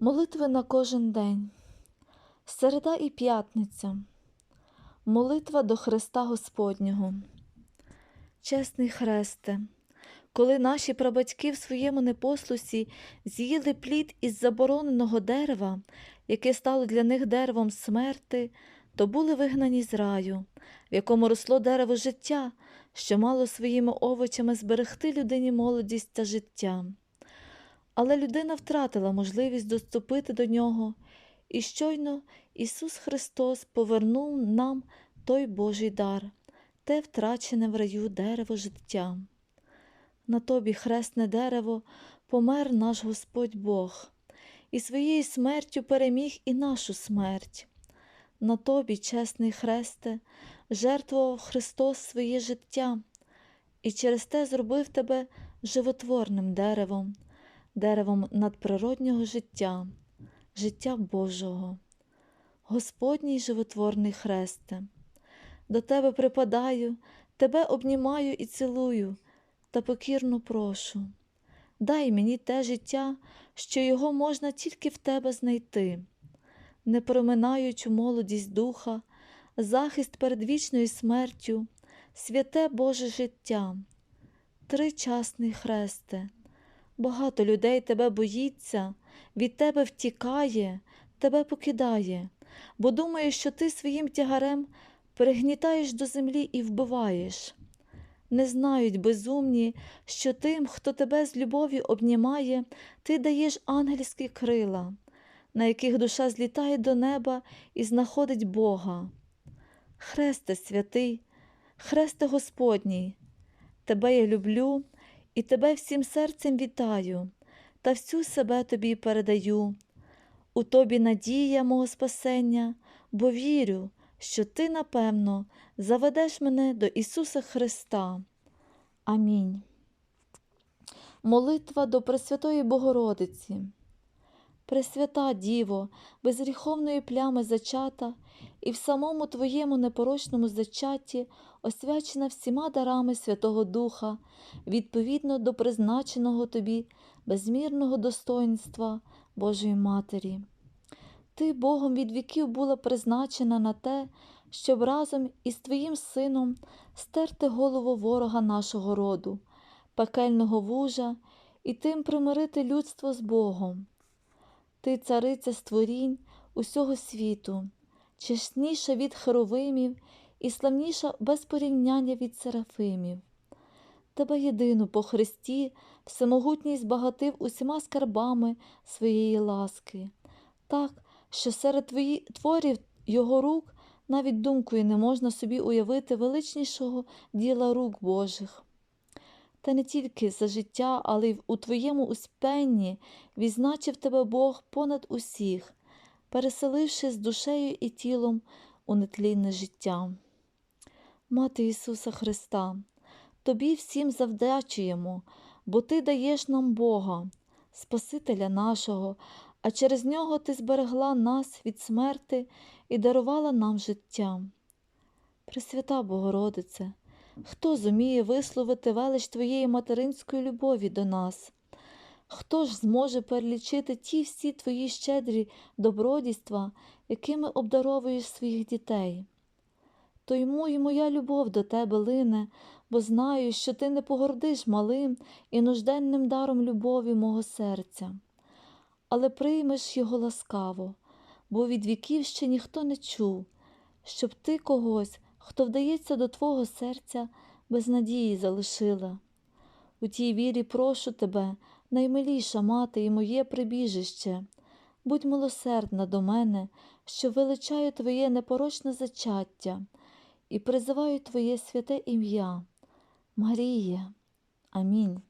Молитви на кожен день. Середа і п'ятниця. Молитва до Христа Господнього. Чесний Христе, коли наші прабатьки в своєму непослусі з'їли плід із забороненого дерева, яке стало для них деревом смерти, то були вигнані з раю, в якому росло дерево життя, що мало своїми овочами зберегти людині молодість та життя. Але людина втратила можливість доступити до нього, і щойно Ісус Христос повернув нам той Божий дар, те втрачене в раю дерево життя. На тобі, хресне дерево, помер наш Господь Бог, і своєю смертю переміг і нашу смерть. На тобі, чесний хресте, жертвував Христос своє життя, і через те зробив тебе животворним деревом, деревом надприроднього життя, життя Божого. Господній животворний хресте, до тебе припадаю, тебе обнімаю і цілую, та покірно прошу. Дай мені те життя, що його можна тільки в тебе знайти, не проминаючи молодість духа, захист перед вічною смертю, святе Боже життя, тричасний хресте. Багато людей тебе боїться, від тебе втікає, тебе покидає, бо думає, що ти своїм тягарем перегнітаєш до землі і вбиваєш. Не знають безумні, що тим, хто тебе з любові обнімає, ти даєш ангельські крила, на яких душа злітає до неба і знаходить Бога. Хресте святий, хресте Господній, тебе я люблю і тебе всім серцем вітаю, та всю себе тобі передаю. У тобі надія мого спасення, бо вірю, що ти, напевно, заведеш мене до Ісуса Христа. Амінь. Молитва до Пресвятої Богородиці. Пресвята Діво, безгріховної плями зачата, і в самому Твоєму непорочному зачатті освячена всіма дарами Святого Духа, відповідно до призначеного Тобі безмірного достоинства Божої Матері. Ти Богом від віків була призначена на те, щоб разом із Твоїм Сином стерти голову ворога нашого роду, пекельного вужа, і тим примирити людство з Богом. Ти, цариця створінь усього світу, чесніша від херовимів і славніша без порівняння від серафимів. Тебе єдину по Христі всемогутній збагатив усіма скарбами своєї ласки, так, що серед твої, творів його рук навіть думкою не можна собі уявити величнішого діла рук Божих. Та не тільки за життя, але й у твоєму успенні відзначив тебе Бог понад усіх, переселивши з душею і тілом у нетлінне життя. Мати Ісуса Христа, Тобі всім завдячуємо, бо Ти даєш нам Бога, Спасителя нашого, а через нього Ти зберегла нас від смерти і дарувала нам життя. Пресвята Богородице, хто зуміє висловити велич Твоєї материнської любові до нас? Хто ж зможе перелічити ті всі твої щедрі добродійства, якими обдаровуєш своїх дітей? То йому й моя любов до тебе лине, бо знаю, що ти не погордиш малим і нужденним даром любові мого серця, але приймеш його ласкаво, бо від віків ще ніхто не чув, щоб ти когось, хто вдається до твого серця, без надії залишила. У тій вірі прошу тебе, наймиліша мати і моє прибіжище, будь милосердна до мене, що величаю Твоє непорочне зачаття і призиваю Твоє святе ім'я. Марія. Амінь.